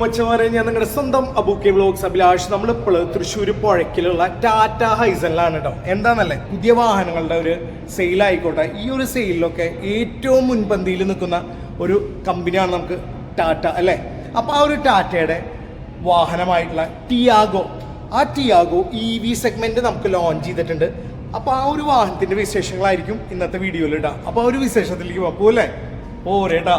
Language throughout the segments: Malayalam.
മച്ചമാരെ ഞാൻ നിങ്ങളുടെ സ്വന്തം അബൂക്കെ വ്ലോഗ്സ് അഭിലാഷ്. നമ്മളിപ്പോൾ തൃശ്ശൂർ പുഴയ്ക്കിലുള്ള ടാറ്റ ഹൈസലിലാണ് കേട്ടോ എന്താണെന്നല്ലേ പുതിയ വാഹനങ്ങളുടെ ഒരു സെയിലായിക്കോട്ടെ ഈ ഒരു സെയിലിലൊക്കെ ഏറ്റവും മുൻപന്തിയിൽ നിൽക്കുന്ന ഒരു കമ്പനിയാണ് നമുക്ക് ടാറ്റ അല്ലേ? അപ്പോൾ ആ ഒരു ടാറ്റയുടെ വാഹനമായിട്ടുള്ള ടിയാഗോ ആ ടിയാഗോ ഇ വി സെഗ്മെന്റ് നമുക്ക് ലോഞ്ച് ചെയ്തിട്ടുണ്ട്. അപ്പോൾ ആ ഒരു വാഹനത്തിന്റെ വിശേഷങ്ങളായിരിക്കും ഇന്നത്തെ വീഡിയോയിൽ ഇടാം അപ്പോൾ ആ ഒരു വിശേഷത്തിലേക്ക് പോകൂ അല്ലേ പോരേട്ടാ.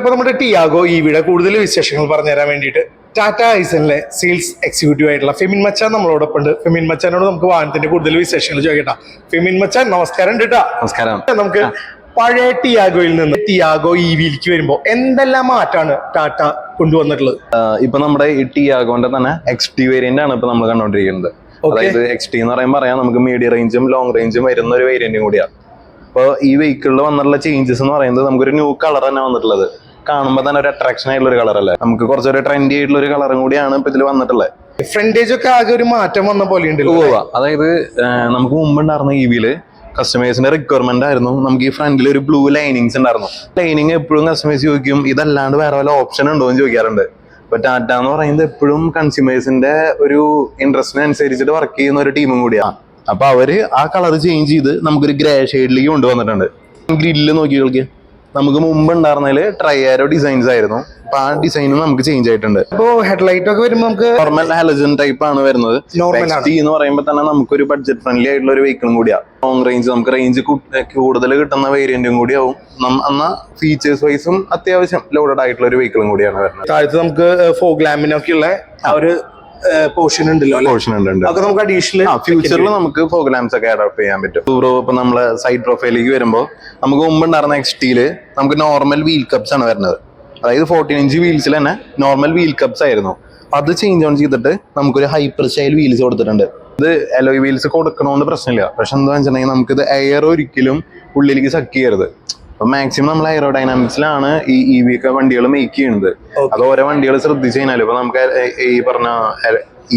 അപ്പോൾ നമ്മുടെ ടിയാഗോ ഈ വീട് കൂടുതൽ വിശേഷങ്ങൾ പറഞ്ഞുതരാൻ വേണ്ടിയിട്ട് ടാറ്റ ഐസനിലെ സെയിൽസ് എക്സിക്യൂട്ടീവ് ആയിട്ടുള്ള ഫെമിൻ മച്ചാൻ നമ്മളോടൊപ്പം ഉണ്ട് ഫെമിൻ മച്ചാനോട് നമുക്ക് വാഹനത്തിന്റെ കൂടുതൽ വിശേഷങ്ങൾ ചോദിക്കട്ടാ. ഫെമിൻ മച്ചാൻ നമസ്കാരം കേട്ടാ നമസ്കാരം. നമുക്ക് പഴയ ടിയാഗോയിൽ നിന്ന് ടിയാഗോ ഇ വിയിലേക്ക് വരുമ്പോൾ എന്തെല്ലാം മാറ്റാണ് ടാറ്റ കൊണ്ടുവന്നിട്ടുള്ളത്? ഇപ്പൊ നമ്മുടെ ഈ ടിയാഗോന്റെ തന്നെ എക്സ് ടി വേരിയന്റ് ആണ് ഇപ്പൊ നമ്മൾ കണ്ടോണ്ടിരിക്കുന്നത്. അതായത് എക്സ് ടി എന്ന് പറയുമ്പോൾ പറയാം നമുക്ക് മീഡിയം റേഞ്ചും ലോങ് റേഞ്ചും വരുന്ന ഒരു വേരിയന്റും കൂടിയാണ് അപ്പോൾ ഈ വെഹിക്കിളിൽ വന്നിട്ടുള്ള ചേഞ്ചസ് എന്ന് പറയുന്നത് നമുക്കൊരു ന്യൂ കളർ തന്നെ വന്നിട്ടുള്ളത്. കാണുമ്പോൾ തന്നെ ഒരു അട്രാക്ഷൻ ആയിട്ടുള്ള ഒരു കളർ അല്ലേ? നമുക്ക് കുറച്ചൊരു ട്രെൻഡി ആയിട്ടുള്ള ഒരു കളറും കൂടിയാണ് ഇപ്പൊ ഇതിൽ വന്നിട്ടുള്ളത് ഫ്രണ്ടേജ് ഒക്കെ ആകെ ഒരു മാറ്റം വന്ന പോലെ ഉണ്ട്. അതായത് നമുക്ക് മുമ്പ് ഉണ്ടായിരുന്ന ഇ വിയിൽ കസ്റ്റമേഴ്സിന്റെ റിക്വയർമെന്റ് ആയിരുന്നു. നമുക്ക് ഈ ഫ്രണ്ടിൽ ഒരു ബ്ലൂ ലൈനിങ്സ് ഉണ്ടായിരുന്നു. ലൈനിങ് എപ്പോഴും കസ്റ്റമേഴ്സ് ചോദിക്കും ഇതല്ലാണ്ട് വേറെ വല്ല ഓപ്ഷൻ ഉണ്ടോ? എന്ന് ചോദിക്കാറുണ്ട്. ഇപ്പൊ ടാറ്റ എന്ന് പറയുന്നത് എപ്പോഴും കൺസ്യൂമേഴ്സിന്റെ ഒരു ഇൻട്രസ്റ്റിന് അനുസരിച്ചിട്ട് വർക്ക് ചെയ്യുന്ന ഒരു ടീമും കൂടിയാണ് അപ്പൊ അവർ ആ കളർ ചേഞ്ച് ചെയ്ത് നമുക്കൊരു ഗ്രേ ഷെയ്ഡിലേക്ക് കൊണ്ടുവന്നിട്ടുണ്ട്. ഗ്രില്ല് നോക്കി കളിക്കുക നമുക്ക് മുമ്പ് ഉണ്ടായിരുന്നതിൽ ആരോ ഡിസൈൻസ് ആയിരുന്നു. അപ്പൊ ആ ഡിസൈനും നമുക്ക് ചേഞ്ച് ആയിട്ടുണ്ട്. ഇപ്പോ ഹെഡ്ലൈറ്റ് ഒക്കെ വരുമ്പോൾ നമുക്ക് നോർമൽ ഹാലജൻ ടൈപ്പ് ആണ് വരുന്നത്. നോർമൽ എന്ന് പറയുമ്പോൾ തന്നെ നമുക്കൊരു ബഡ്ജറ്റ് ഫ്രണ്ട്ലി ആയിട്ടുള്ള ഒരു വെഹിക്കിളും കൂടിയാ. ലോങ് റേഞ്ച് നമുക്ക് റേഞ്ച് കൂടുതൽ കിട്ടുന്ന വേരിയന്റും കൂടിയാവും എന്നാ ഫീച്ചേഴ്സ് വൈസും അത്യാവശ്യം ലോഡഡ് ആയിട്ടുള്ള ഒരു വെഹിക്കിളും കൂടിയാണ് വരുന്നത്. താഴത്ത് നമുക്ക് ഫോഗ് ലാമ്പിനൊക്കെ ഉള്ള ആ ഒരു പോർഷൻ ഉണ്ടല്ലോ പോർഷൻ ഉണ്ട് ഉണ്ട്. അതൊക്കെ നമുക്ക് അഡീഷണൽ ഫ്യൂച്ചറിൽ നമുക്ക് ഫോഗ് ലാംസ് ഒക്കെ അഡോപ്റ്റ് ചെയ്യാൻ പറ്റും. ബ്രോ ഇപ്പൊ നമ്മൾ സൈഡ് പ്രൊഫൈലിലേക്ക് വരുമ്പോൾ നമുക്ക് മുമ്പ് ഉണ്ടായിരുന്ന എക്സ്റ്റിയിൽ നമുക്ക് നോർമൽ വീൽ കപ്സ് ആണ് വരുന്നത്. അതായത് ഫോർട്ടീൻ ഇഞ്ച് വീൽസിൽ തന്നെ നോർമൽ വീൽ കപ്സ് ആയിരുന്നു. അത് ചേഞ്ച് ഓൺ ചെയ്തിട്ട് നമുക്കൊരു ഹൈപ്പർ സ്റ്റൈൽ വീൽസ് കൊടുത്തിട്ടുണ്ട്. ഇത് അലോയ് വീൽസ് കൊടുക്കണമെന്ന് പ്രശ്നമില്ല. പക്ഷെ എന്താ വെച്ചിട്ടുണ്ടെങ്കിൽ നമുക്കിത് എയർ ഒരിക്കലും ഉള്ളിലേക്ക് സക്ക് ചെയ്യരുത്. അപ്പൊ മാക്സിമം നമ്മൾ എയറോഡൈനാമിക്സിലാണ് ഈ ഇ വി ഒക്കെ വണ്ടികൾ മേക്ക് ചെയ്യുന്നത്. അത് ഓരോ വണ്ടികൾ ശ്രദ്ധിച്ചു കഴിഞ്ഞാൽ ഇപ്പൊ നമുക്ക് ഈ പറഞ്ഞ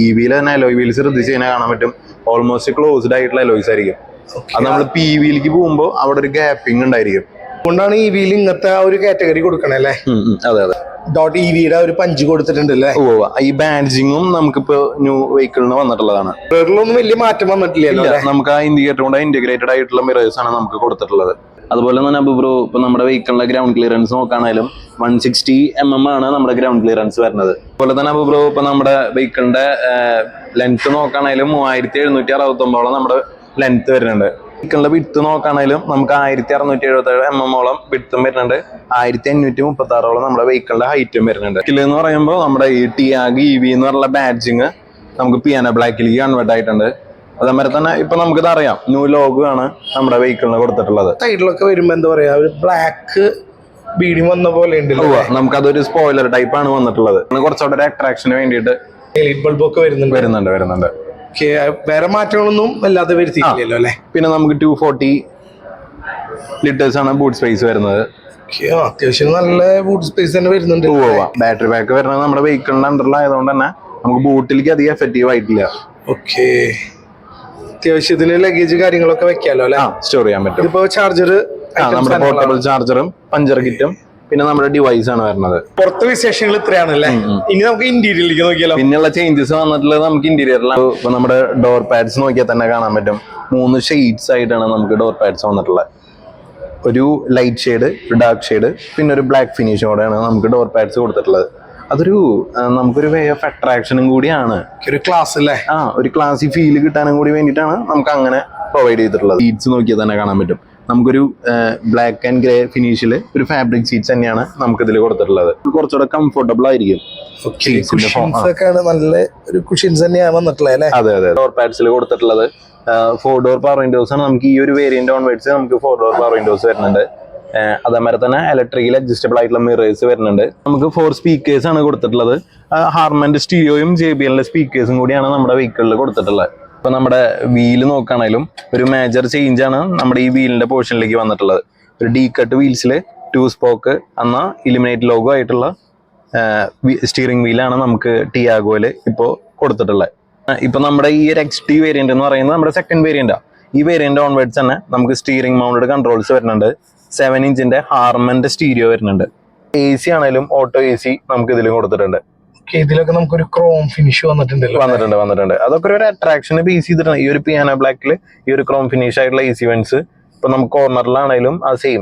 ഇ വിയിൽ തന്നെ അലോയ് വീൽസ് ശ്രദ്ധിച്ചു കഴിഞ്ഞാൽ കാണാൻ പറ്റും. ഓൾമോസ്റ്റ് ക്ലോസ്ഡ് ആയിട്ടുള്ള അലോയ്സ് ആയിരിക്കും. അത് നമ്മൾ പി വിയിലേക്ക് പോകുമ്പോൾ അവിടെ ഒരു ഗ്യാപ്പിംഗ് ഉണ്ടായിരിക്കും. അതുകൊണ്ടാണ് ഇ വിയിൽ ഇങ്ങനത്തെ ആ ഒരു കാറ്റഗറി കൊടുക്കണേ അല്ലേ? അതെ അതെ. ഡോട്ട് ഇ വിയുടെ ഒരു പഞ്ച് കൊടുത്തിട്ടുണ്ട് അല്ലേ? ഓ ഈ ബാഡ്ജിങ്ങും നമുക്കിപ്പോ ന്യൂ വെഹിക്കിളിന് വന്നിട്ടുള്ളതാണ്. മിററിലൊന്നും വലിയ മാറ്റം വന്നിട്ടില്ല നമുക്ക് ആ ഇൻഡിക്കേറ്റർ കൊണ്ട് ഇന്റഗ്രേറ്റഡ് ആയിട്ടുള്ള മിറേഴ്സ് ആണ് നമുക്ക് കൊടുത്തിട്ടുള്ളത്. അതുപോലെ തന്നെ ബ്രോ ഇപ്പൊ നമ്മുടെ വെഹിക്കിളിന്റെ ഗ്രൗണ്ട് ക്ലിയറൻസ് നോക്കുകയാണെങ്കിലും വൺ സിക്സ്റ്റി എം എം ആണ് നമ്മുടെ ഗ്രൗണ്ട് ക്ലിയറൻസ് വരുന്നത്. അതുപോലെ തന്നെ ബ്രോ ഇപ്പൊ നമ്മുടെ വെഹിക്കിളിന്റെ ലെങ്ത് നോക്കുകയാണെങ്കിലും മൂവായിരത്തി എഴുന്നൂറ്റി അറുപത്തി ഒമ്പതോളം നമ്മുടെ ലെങ്ത് വരുന്നുണ്ട്. വെഹിക്കിളിന്റെ വിട്ട് നോക്കുകയാണെങ്കിലും നമുക്ക് ആയിരത്തി അറുന്നൂറ്റി എഴുപത്തി ഏഴ് എം എം ഓളം വിട്ടും വരുന്നുണ്ട്. ആയിരത്തി അഞ്ഞൂറ്റി മുപ്പത്തി ആറോളം നമ്മുടെ വെഹിക്കിളിന്റെ ഹൈറ്റും വരുന്നുണ്ട് എന്ന് പറയുമ്പോൾ നമ്മുടെ ഈ ടിയാഗ് ഇ വി എന്ന് പറഞ്ഞ ബാഡ്ജിങ് നമുക്ക് പിയാനോ ബ്ലാക്കിലേക്ക് കൺവേർട്ട് ആയിട്ടുണ്ട്. അതേമാതിരി തന്നെ ഇപ്പൊ നമുക്കിത് അറിയാം. ന്യൂ ലോഗ് ആണ് നമ്മുടെ വെഹിക്കിളിന് കൊടുത്തിട്ടുള്ളത്. സൈഡിലൊക്കെ വരുമ്പോ എന്താ പറയാ ഒരു ബ്ലാക്ക് ബീഡി വന്ന പോലെ നമുക്ക് അതൊരു നമുക്കതൊരു സ്പോയിലർ ടൈപ്പ് ആണ് വന്നിട്ടുള്ളത്. കുറച്ചുകൂടെ ഒരു അട്രാക്ഷന് വേണ്ടിയിട്ട് ലൈറ്റ് ബൾബ് ഒക്കെ വരുന്നുണ്ട്. വരുന്നുണ്ട് വരുന്നുണ്ട്. വേറെ മാറ്റങ്ങളൊന്നും വല്ലാതെ വരുത്തിയില്ലല്ലോ അല്ലെ? പിന്നെ നമുക്ക് ടു ഫോർട്ടി ലിറ്റേഴ്സ് ആണ് ബൂട്ട് സ്പേസ് വരുന്നത്. അത്യാവശ്യം നല്ല ബൂട്ട് സ്പേസ് തന്നെ വരുന്നുണ്ട്. ബാറ്ററി ബാക്ക് വരുന്നത് നമ്മുടെ വെഹിക്കിളിന്റെ അണ്ടറിലായതുകൊണ്ട് തന്നെ നമുക്ക് ബൂട്ടിലേക്ക് അധികം എഫക്റ്റീവ് ആയിട്ടില്ല. ഓക്കെ അത്യാവശ്യത്തിന് ലഗേജ് കാര്യങ്ങളൊക്കെ വെക്കാലോ അല്ലെ? സ്റ്റോർ ചെയ്യാൻ പറ്റും. ഇപ്പോ ചാർജർ നമ്മുടെ പോർട്ടബിൾ ചാർജറും പഞ്ചർ കിറ്റും പിന്നെ നമ്മുടെ ഡിവൈസ് ആണ് വരുന്നത്. പുറത്തെ വിശേഷങ്ങൾ ഇത്രയാണ് ഇത്രയാണല്ലേ ഇനി നമുക്ക് ഇന്റീരിയറിലേക്ക് നോക്കിയാലോ? പിന്നെയുള്ള ചേഞ്ചസ് വന്നിട്ടുള്ളത് നമുക്ക് ഇന്റീരിയറിലാണ് ഇപ്പൊ നമ്മുടെ ഡോർ പാഡ്സ് നോക്കിയാൽ തന്നെ കാണാൻ പറ്റും. മൂന്ന് ഷെയ്ഡ്സ് ആയിട്ടാണ് നമുക്ക് ഡോർ പാഡ്സ് വന്നിട്ടുള്ളത്. ഒരു ലൈറ്റ് ഷെയ്ഡ് ഒരു ഡാർക്ക് ഷെയ്ഡ് പിന്നെ ഒരു ബ്ലാക്ക് ഫിനിഷോടെയാണ് നമുക്ക് ഡോർ പാഡ്സ് കൊടുത്തിട്ടുള്ളത്. അതൊരു നമുക്കൊരു വേ ഓഫ് അട്രാക്ഷനും കൂടിയാണ്. ഒരു ക്ലാസ് അല്ലേ? ആ ഒരു ക്ലാസി ഫീൽ കിട്ടാനും കൂടി വേണ്ടിയിട്ടാണ് നമുക്ക് അങ്ങനെ പ്രൊവൈഡ് ചെയ്തിട്ടുള്ളത്. സീറ്റ്സ് നോക്കിയാൽ തന്നെ കാണാൻ പറ്റും. നമുക്കൊരു ബ്ലാക്ക് ആൻഡ് ഗ്രേ ഫിനിഷിൽ ഒരു ഫാബ്രിക് സീറ്റ്സ് തന്നെയാണ് നമുക്ക് ഇതിൽ കൊടുത്തിട്ടുള്ളത് കുറച്ചുകൂടെ കംഫർട്ടബിൾ ആയിരിക്കും. നല്ല ഒരു കുഷ്യൻസ് തന്നെയാണ് വന്നിട്ടുള്ളത് അല്ലേ? അതെ അതെ ഡോർ പാഡ്സിൽ കൊടുത്തിട്ടുള്ളത്. ഫോർ ഡോർ പവർ വിൻഡോസ് ആണ്. നമുക്ക് ഈ ഒരു വേരിയന്റ് ഓൺവേഡ്സ് നമുക്ക് ഫോർ ഡോർ പവർ വിൻഡോസ് വരുന്നുണ്ട്. അതേമാതിരി തന്നെ ഇലക്ട്രിക്കൽ അഡ്ജസ്റ്റബിൾ ആയിട്ടുള്ള മിറേഴ്സ് വരുന്നുണ്ട്. നമുക്ക് ഫോർ സ്പീക്കേഴ്സ് ആണ് കൊടുത്തിട്ടുള്ളത്. ഹാർമന്റെ സ്റ്റീരിയോയും ജെ ബി എല്ലിന്റെ സ്പീക്കേഴ്സും കൂടിയാണ് നമ്മുടെ വെഹിക്കിളിൽ കൊടുത്തിട്ടുള്ളത്. ഇപ്പൊ നമ്മുടെ വീൽ നോക്കുകയാണെങ്കിലും ഒരു മേജർ ആണ് നമ്മുടെ ഈ വീലിന്റെ പോർഷനിലേക്ക് വന്നിട്ടുള്ളത്. ഒരു ഡീ കട്ട് വീൽസിൽ ടു സ്പോക്ക് എന്ന ഇലിമിനേറ്റ് ലോഗോ ആയിട്ടുള്ള സ്റ്റിയറിംഗ് വീലാണ് നമുക്ക് ടിയാഗോയിൽ ഇപ്പോൾ കൊടുത്തിട്ടുള്ളത്. ആഹ് ഇപ്പൊ നമ്മുടെ ഈ ഒരു എക്സ് ടി വേരിയന്റ് എന്ന് പറയുന്നത് നമ്മുടെ സെക്കൻഡ് വേരിയന്റാ ഈ വേരിയന്റ് ഓൺവേർഡ്സ് തന്നെ നമുക്ക് സ്റ്റിയറിംഗ് മൗണ്ടഡ് കൺട്രോൾസ് വരുന്നുണ്ട്. സെവൻ ഇഞ്ചിന്റെ ഹാർമന്റെ സ്റ്റീരിയോ വരുന്നുണ്ട്. എ സി ആണെങ്കിലും ഓട്ടോ എ സി നമുക്ക് ഇതിലും കൊടുത്തിട്ടുണ്ട്. ഇതിലൊക്കെ നമുക്കൊരു ക്രോം ഫിനിഷ് വന്നിട്ടുണ്ട് വന്നിട്ടുണ്ട് വന്നിട്ടുണ്ട്. അതൊക്കെ ഒരു അട്രാക്ഷന് ബേസ് ചെയ്തിട്ടുണ്ട്. ഈ ഒരു പിയാനോ ബ്ലാക്കിൽ ഈ ഒരു ക്രോം ഫിനിഷ് ആയിട്ടുള്ള എ സി വെൻസ് ഇപ്പൊ നമുക്ക് കോർണറിലാണെങ്കിലും ആ സെയിം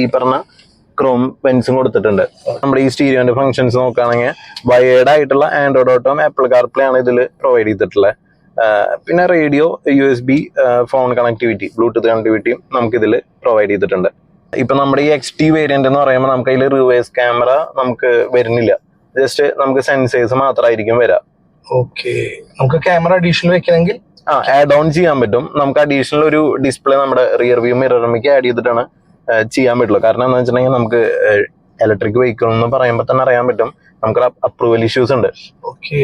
ഈ പറഞ്ഞ ക്രോം പെൻസും കൊടുത്തിട്ടുണ്ട്. നമ്മുടെ ഈ സ്റ്റീരിയോന്റെ ഫംഗ്ഷൻസ് നോക്കുകയാണെങ്കിൽ വയേർഡ് ആയിട്ടുള്ള ആൻഡ്രോയിഡ് ഓട്ടോ ആപ്പിൾ കാർപ്ലേ ആണ് ഇതിൽ പ്രൊവൈഡ് ചെയ്തിട്ടുള്ളത്. പിന്നെ radio U S B phone connectivity Bluetooth കണക്ടിവിറ്റിയും നമുക്ക് ഇതിൽ പ്രൊവൈഡ് ചെയ്തിട്ടുണ്ട്. ഇപ്പൊ നമ്മുടെ ഈ എക്സ് ടി വേരിയന്റ് എന്ന് പറയുമ്പോൾ നമുക്ക് അതിൽ റിവേഴ്സ് ക്യാമറ നമുക്ക് വരുന്നില്ല. ജസ്റ്റ് നമുക്ക് സെൻസേഴ്സ് മാത്രമായിരിക്കും വരാം. ഓക്കെ നമുക്ക് ക്യാമറ അഡീഷണൽ വെക്കണമെങ്കിൽ ആ ആഡ് ഓൺ ചെയ്യാൻ പറ്റും. നമുക്ക് അഡീഷണൽ ഒരു ഡിസ്പ്ലേ നമ്മുടെ റിയർ വ്യൂ മിററമിക്ക് ആഡ് ചെയ്തിട്ടാണ് ചെയ്യാൻ പറ്റുള്ളൂ. കാരണം എന്താ വെച്ചിട്ടുണ്ടെങ്കിൽ നമുക്ക് ഇലക്ട്രിക് വെഹിക്കിൾ എന്ന് പറയുമ്പോൾ തന്നെ അറിയാൻ പറ്റും. നമുക്ക് അപ്രൂവൽ ഇഷ്യൂസ് ഉണ്ട്.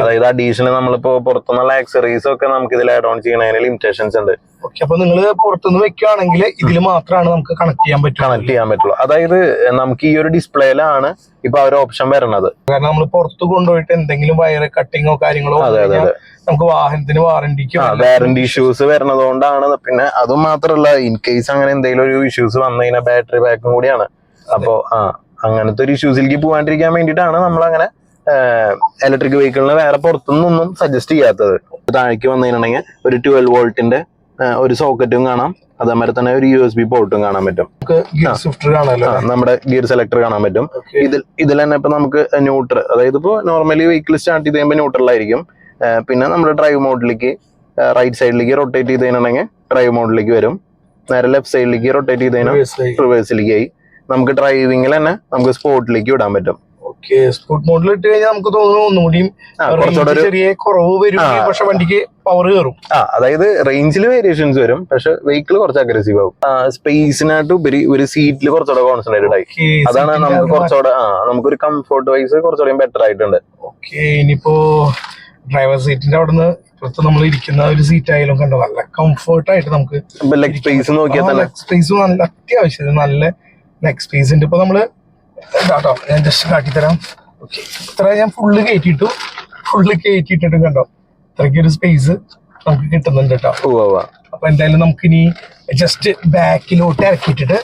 അതായത് അഡീഷണൽ നമ്മളിപ്പോ പുറത്തുനിന്നുള്ള ആക്സറീസ് ഒക്കെ നമുക്ക് ഇതിൽ ആഡ് ഓൺ ചെയ്യണതിന് ലിമിറ്റേഷൻസ് ഉണ്ട്. ഓക്കെ അപ്പൊ നിങ്ങൾ പുറത്തുനിന്ന് വെക്കുകയാണെങ്കിൽ ഇതിൽ മാത്രമാണ് നമുക്ക് കണക്ട് ചെയ്യാൻ പറ്റും കണക്ട് ചെയ്യാൻ പറ്റുള്ളൂ. അതായത് നമുക്ക് ഈ ഒരു ഡിസ്പ്ലേയിലാണ് ഇപ്പൊ ആ ഒരു ഓപ്ഷൻ വരണത്. കാരണം നമ്മൾ പുറത്ത് കൊണ്ടുപോയിട്ട് എന്തെങ്കിലും വയർ കട്ടിങ്ങോ കാര്യങ്ങളോ വന്നു അതെ അതെ. നമുക്ക് വാഹനത്തിന് വാറണ്ടിക്ക് വാറണ്ടി ഇഷ്യൂസ് വരുന്നത് കൊണ്ടാണ് പിന്നെ അതും മാത്രല്ല ഇൻ കേസ് അങ്ങനെ എന്തെങ്കിലും ഒരു ഇഷ്യൂസ് വന്നു കഴിഞ്ഞാൽ ബാറ്ററി ബാക്കും കൂടിയാണ്. അപ്പോ ആ. അങ്ങനത്തെ ഒരു ഇഷ്യൂസിലേക്ക് പോകാണ്ടിരിക്കാൻ വേണ്ടിയിട്ടാണ് നമ്മൾ അങ്ങനെ ഇലക്ട്രിക് വെഹിക്കിളിന് വേറെ പുറത്തുനിന്നൊന്നും സജസ്റ്റ് ചെയ്യാത്തത്. താഴേക്ക് വന്നിട്ടുണ്ടെങ്കിൽ ഒരു ട്വൽവ് വോൾട്ടിന്റെ ഒരു സോക്കറ്റും കാണാം. അതേമാതിരി തന്നെ ഒരു യു എസ് ബി പോർട്ടും കാണാൻ പറ്റും. നമ്മുടെ ഗിയർ സെലക്ടർ കാണാൻ പറ്റും. ഇതിൽ ഇതിൽ തന്നെ ഇപ്പൊ നമുക്ക് ന്യൂട്രൽ അതായത് ഇപ്പോൾ നോർമലി വെഹിക്കിൾ സ്റ്റാർട്ട് ചെയ്ത് കഴിയുമ്പോൾ ന്യൂട്രൽ ആയിരിക്കും പിന്നെ നമ്മുടെ ഡ്രൈവ് മോഡിലേക്ക് റൈറ്റ് സൈഡിലേക്ക് റൊട്ടേറ്റ് ചെയ്ത് കഴിഞ്ഞിട്ടുണ്ടെങ്കിൽ ഡ്രൈവ് മോഡിലേക്ക് വരും. നേരെ ലെഫ്റ്റ് സൈഡിലേക്ക് റൊട്ടേറ്റ് ചെയ്ത് കഴിഞ്ഞാൽ റിവേഴ്സിലേക്ക് ആയി. നമുക്ക് ഡ്രൈവിംഗിൽ തന്നെ നമുക്ക് സ്പോർട്ടിലേക്ക് വിടാൻ പറ്റും. ഓക്കെ സ്പോർട്ട് മോഡിൽ ഇട്ട് കഴിഞ്ഞാൽ നമുക്ക് തോന്നുന്നു ഒന്നുകൂടിയും ആ, range ഒരു ചെറിയ കുറവ് വരും പക്ഷെ വണ്ടിക്ക് പവർ കയറും ആ അതായത് റേഞ്ചിൽ വേരിയേഷൻസ് വരും പക്ഷെ വെഹിക്കിൾ കുറച്ച് അഗ്രസീവ് ആവും. സ്പേസിനായിട്ട് ഉപരി ഒരു സീറ്റിൽ കുറച്ചുകൂടെ കോൺസെൻട്രേറ്റഡ് ആയി. അതാണ് നമുക്ക് കുറച്ചുകൂടെ ആ നമുക്കൊരു കംഫോർട്ട് വൈസ് കുറച്ചുകൂടെ ബെറ്റർ ആയിട്ടുണ്ട്. ഓക്കെ ഇനിയിപ്പോ ഡ്രൈവർ സീറ്റിന്റെ അവിടുന്ന് ഇപ്പുറത്ത് നമ്മൾ ഇരിക്കുന്ന ഒരു സീറ്റ് ആയാലും കണ്ടോ നല്ല കംഫർട്ട് ആയിട്ട് നമുക്ക് ലെഗ് സ്പേസ് നോക്കിയാൽ സ്പേസ് നല്ല അത്യാവശ്യം നല്ല ലെഗ് സ്പേസ് ഉണ്ട്. ഇപ്പൊ നമ്മൾ കേട്ടോ ഞാൻ ജസ്റ്റ് കാട്ടിത്തരാം. ഓക്കെ ഇത്ര ഞാൻ ഫുള്ള് കയറ്റിയിട്ടു ഫുള്ള് കയറ്റിയിട്ടിട്ടും കണ്ടോ? ഇത്രയ്ക്ക് ഒരു സ്പേസ് നമുക്ക് കിട്ടുന്നുണ്ട് കേട്ടോ. അപ്പൊ എന്തായാലും നമുക്ക് ഇനി ജസ്റ്റ് ബാക്കിലോട്ട് ഇറക്കിയിട്ടിട്ട്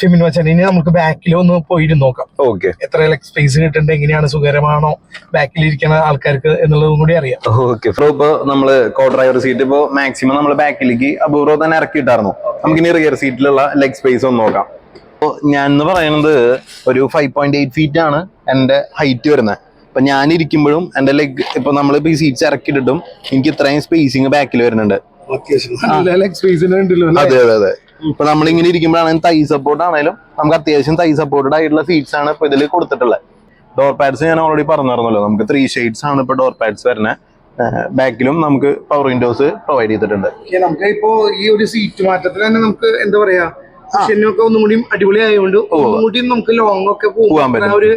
ഫിമിൻ വെച്ചാൽ ഇനി നമുക്ക് ബാക്കിൽ ഒന്ന് പോയിരുന്നു നോക്കാം. ഓക്കെ എത്ര ലെഗ് സ്പേസ് കിട്ടുന്നുണ്ട് എങ്ങനെയാണ് സുഖകരമാണോ ബാക്കിൽ ഇരിക്കുന്ന ആൾക്കാർക്ക് എന്നുള്ളതും കൂടി അറിയാം. ഓക്കെ ഫ്രോ ഇപ്പൊ നമ്മൾ കോ ഡ്രൈവർ സീറ്റ് ഇപ്പോ മാക്സിമം നമ്മൾ ബാക്കിലേക്ക് അപൂർവം തന്നെ ഇറക്കിയിട്ടായിരുന്നു. നമുക്ക് ഇനി റിയർ സീറ്റിലുള്ള ലെഗ് സ്പേസ് ഒന്ന് നോക്കാം. അപ്പൊ ഞാൻ എന്ന് പറയുന്നത് ഒരു ഫൈവ് പോയിന്റ് എയ്റ്റ് ഫീറ്റ് ആണ് എന്റെ ഹൈറ്റ് വരുന്നത്. അപ്പൊ ഞാൻ ഇരിക്കുമ്പോഴും എന്റെ ലെഗ് ഇപ്പൊ നമ്മളിപ്പോ ഈ സീറ്റ്സ് ഇറക്കിയിട്ടും എനിക്ക് ഇത്രയും സ്പേസിങ് ബാക്കിൽ വരുന്നുണ്ട്. അതെ അതെ അതെ. ഇപ്പൊ നമ്മൾ ഇങ്ങനെ ഇരിക്കുമ്പോഴാണ് തൈ സപ്പോർട്ട് ആണെങ്കിലും നമുക്ക് അത്യാവശ്യം തൈ സപ്പോർട്ടഡ് ആയിട്ടുള്ള സീറ്റ്സ് ആണ് ഇപ്പൊ ഇതിൽ കൊടുത്തിട്ടുള്ളത്. ഡോർ പാഡ്സ് ഞാൻ ഓൾറെഡി പറഞ്ഞിരുന്നല്ലോ നമുക്ക് ത്രീ ഷെയ്ഡ്സ് ആണ് ഇപ്പൊ ഡോർ പാഡ്സ് വരുന്നത് ബാക്കിലും നമുക്ക് പവർ വിൻഡോസ് പ്രൊവൈഡ് ചെയ്തിട്ടുണ്ട്. നമുക്ക് ഇപ്പോ ഈ ഒരു സീറ്റ് മാറ്റത്തിൽ തന്നെ നമുക്ക് എന്താ പറയാ ഒക്കെ ഒന്നും കൂടി അടിപൊളി ആയതുകൊണ്ട് ഒന്നും കൂടി നമുക്ക് ലോങ് ഒക്കെ പോകാൻ ഒരു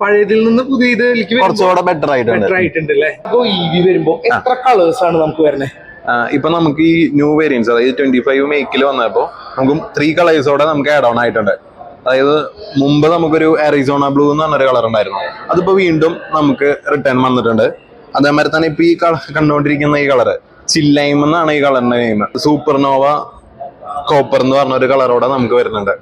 പഴയതിൽ നിന്ന് പുതിയ ഇതിലേക്ക് കുറച്ചുകൂടെ ബെറ്റർ ആയിട്ടുണ്ട്. ബെറ്റർ ആയിട്ടുണ്ട് അല്ലേ അപ്പൊ ഇ വി വരുമ്പോ എത്ര കളേഴ്സ് ആണ് നമുക്ക് വരുന്നത് ഇപ്പൊ നമുക്ക് ഈ ന്യൂ വേരിയൻസ് അതായത് ട്വന്റി ഫൈവ് മേക്കിൽ വന്നപ്പോൾ നമുക്ക് ത്രീ കളേഴ്സോടെ നമുക്ക് ആഡ് ഓൺ ആയിട്ടുണ്ട്. അതായത് മുമ്പ് നമുക്കൊരു അരിസോണ ബ്ലൂ എന്ന് പറഞ്ഞൊരു കളർ ഉണ്ടായിരുന്നു. അതിപ്പോ വീണ്ടും നമുക്ക് റിട്ടേൺ വന്നിട്ടുണ്ട്. അതേമാതിരി തന്നെ ഇപ്പൊ ഈ കളർ കണ്ടുകൊണ്ടിരിക്കുന്ന ഈ കളറ് ചില്ലൈം എന്നാണ് ഈ കളറിന്റെ നെയിം സൂപ്പർനോവ കോപ്പർ എന്ന് പറഞ്ഞ ഒരു കളറോടെ നമുക്ക് വരുന്നുണ്ട്.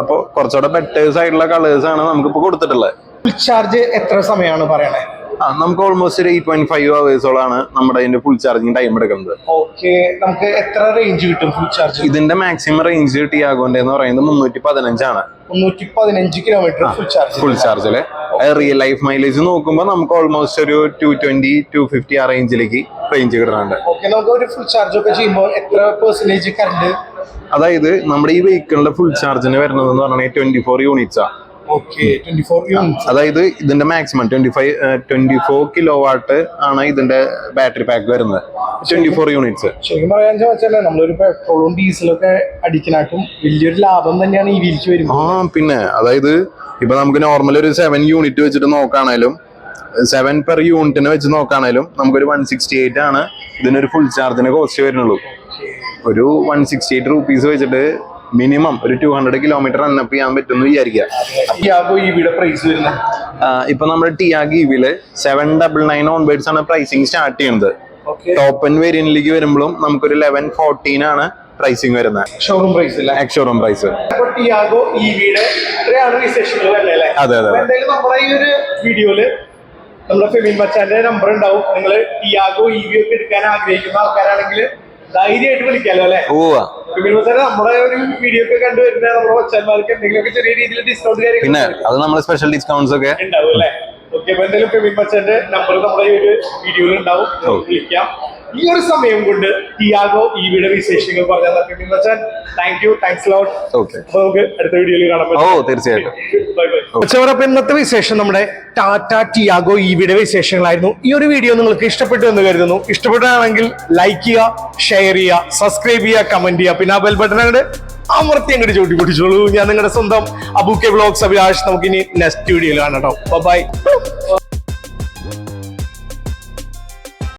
അപ്പോൾ കുറച്ചുകൂടെ ബെറ്റേഴ്സ് ആയിട്ടുള്ള കളേഴ്സ് ആണ് നമുക്കിപ്പോൾ കൊടുത്തിട്ടുള്ളത്. ഫുൾ ചാർജ് എത്ര സമയമാണ് പറയണേ? ആ നമുക്ക് ഓൾമോസ്റ്റ് ഒരു എയ്റ്റ് പോയിന്റ് ഫൈവ് അവേഴ്സോളാണ് നമ്മുടെ അതിന്റെ ഫുൾ ചാർജിങ് ടൈം എടുക്കുന്നത്. ഓക്കെ നമുക്ക് എത്ര റേഞ്ച് കിട്ടും ഫുൾ ചാർജ് ഇതിന്റെ മാക്സിമം റേഞ്ച് ടിയാഗോന്റെ എന്ന് പറയുന്നത് മുന്നൂറ്റി പതിനഞ്ചാണ് മുന്നൂറ്റി പതിനഞ്ച് കിലോമീറ്റർ ഫുൾ ചാർജ് ഫുൾ ചാർജിൽ റിയൽ ലൈഫ് മൈലേജ് നോക്കുമ്പോൾ നമുക്ക് ഓൾമോസ്റ്റ് ഒരു ടു ട്വന്റി ടു ഫിഫ്റ്റി ആ റേഞ്ചിലേക്ക് റേഞ്ച് കിട്ടുന്നുണ്ട്. ഓക്കെ നമുക്ക് ഒരു ഫുൾ ചാർജ് ഒക്കെ ചെയ്യുമ്പോൾ എത്ര പെർസെന്റേജ് കറണ്ട് അതായത് നമ്മുടെ ഈ വെഹിക്കിളിന്റെ ഫുൾ ചാർജിന് വരുന്നത് എന്ന് പറഞ്ഞാൽ ട്വന്റി ഫോർ യൂണിറ്റ്സ് ആണ് ഓക്കെ ട്വന്റി അതായത് ഇതിന്റെ maximum twenty five twenty four kilowatt ആണ് ഇതിന്റെ ബാറ്ററി പാക്ക് വരുന്നത്. ട്വന്റി ഫോർ യൂണിറ്റ്സ് ശരിക്കും പറയാൻ വെച്ചാൽ നമ്മളൊരു പെട്രോളും ഡീസലും ഒക്കെ അടിക്കണാട്ടും വലിയൊരു ലാഭം തന്നെയാണ് ഈ വീലിക്ക് വരുന്നത്. ആ പിന്നെ അതായത് ഇപ്പൊ നമുക്ക് നോർമൽ ഒരു സെവൻ യൂണിറ്റ് വെച്ചിട്ട് നോക്കുകയാണേലും സെവൻ പെർ യൂണിറ്റിന് വെച്ച് നോക്കുകയാണേലും നമുക്കൊരു വൺ സിക്സ്റ്റി എയ്റ്റ് ആണ് ഇതിനൊരു ഫുൾ ചാർജിന് കോസ്റ്റ് വരുന്നുള്ളൂ. ഒരു വൺ സിക്സ്റ്റി എയ്റ്റ് റുപ്പീസ് വെച്ചിട്ട് മിനിമം ഒരു ടു ഹൺഡ്രഡ് കിലോമീറ്റർ അന്നപ്പ് ചെയ്യാൻ പറ്റുന്നു വിചാരിക്കുക. ടിയാഗോ ഇവിയുടെ പ്രൈസ് വരുന്നത്? ആ, ഇപ്പൊ നമ്മുടെ ടിയാഗ് ഇവിൽ സെവൻ ഡബിൾ നയൻ ഓൺവേർഡ്സ് ആണ് പ്രൈസിങ് സ്റ്റാർട്ട് ചെയ്യുന്നത്. ടോപ്പൻ ടോപ്പ് വേരിയന്റിലേക്ക് വരുമ്പോഴും നമുക്കൊരു ലെവൻ ഫോർട്ടീൻ ആണ് പ്രൈസിങ് വരുന്നത്. ഷോറൂം പ്രൈസ് അല്ലേ? അതെ, അതെ, നമ്മുടെ ഈ ഒരു വീഡിയോയിൽ നമ്മുടെ ഫെമിൻ മച്ചാന്റെ നമ്പർ ഉണ്ടാവും. നിങ്ങൾ ടിയാഗോ ഇ വി ഒക്കെ എടുക്കാൻ ആഗ്രഹിക്കുന്ന ആൾക്കാരാണെങ്കിൽ ധൈര്യമായിട്ട് വിളിക്കാലോ അല്ലെ? നമ്മുടെ ഒരു വീഡിയോ ഒക്കെ കണ്ടുവരുന്ന നമ്മുടെ മച്ചാന്മാർക്ക് എന്തെങ്കിലുമൊക്കെ ചെറിയ രീതിയിൽ ഡിസ്കൗണ്ട് പിന്നെ അത് നമ്മൾ സ്പെഷ്യൽ ഡിസ്കൗണ്ട്സ് ഒക്കെ. ഉണ്ടാവും അല്ലെ? ഓക്കെ അപ്പൊ എന്തായാലും ഫെമിൻ മച്ചാന്റെ നമ്പർ നമ്മുടെ ഈ ഒരു വീഡിയോയിൽ ഉണ്ടാവും. വിളിക്കാം. ഈ ഒരു സമയം കൊണ്ട് ടിയാഗോ വീട് വിശേഷങ്ങൾ പറഞ്ഞാൽ thank you thanks lot okay അപ്പൊ നമുക്ക് അടുത്ത വീഡിയോയിൽ കാണാൻ ഓ തീർച്ചയായിട്ടും. ഇന്നത്തെ വിശേഷം നമ്മുടെ ടാറ്റ ടിയാഗോ ഈ വീട് വിശേഷങ്ങളായിരുന്നു. ഈ ഒരു വീഡിയോ നിങ്ങൾക്ക് ഇഷ്ടപ്പെട്ടു എന്ന് കരുതുന്നു. ഇഷ്ടപ്പെട്ടാണെങ്കിൽ ലൈക്ക് ചെയ്യുക ഷെയർ ചെയ്യുക സബ്സ്ക്രൈബ് ചെയ്യുക കമന്റ് ചെയ്യുക. പിന്നെ ആ ബെൽ ബട്ടൺ അങ്ങോട്ട് അമർത്തി അങ്ങോട്ട് ചൂട്ടി പിടിച്ചോളൂ ഞാൻ നിങ്ങളുടെ സ്വന്തം അബുക്കെ ബ്ലോഗ്സ് അഭിലാഷ്. നമുക്ക് ഇനി നെക്സ്റ്റ് വീഡിയോയിൽ കാണാം കേട്ടോ. ബൈ